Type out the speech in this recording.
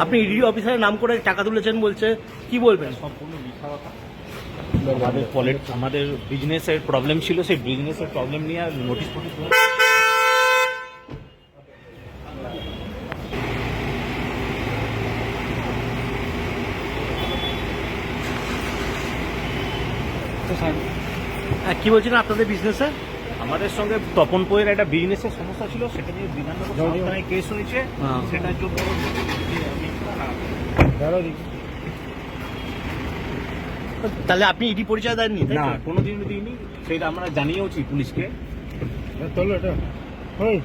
আপনি ইডি অফিসারের নাম করে টাকা তুলেছেন বলছে কি বলবেন? সম্পূর্ণ মিথ্যা কথা। আমাদের পলিট আমাদের বিজনেসের প্রবলেম ছিল সেই বিজনেসের প্রবলেম নিয়ে আর নোটিশ ফোটিশ হ্যাঁ, কি বলছেন আপনাদের বিজনেসে আমাদের সঙ্গে তপন পোয়ের একটা বিজনেসের সমস্যা ছিল সেটা নিয়ে বিধাননগর কেস হয়েছে হ্যাঁ। সেটার জন্য তাহলে আপনি ইডি পরিচয় দেননি না তো? কোনোদিনও দিইনি সেটা আমরা জানিয়েওছি পুলিশকে চলো এটা ওই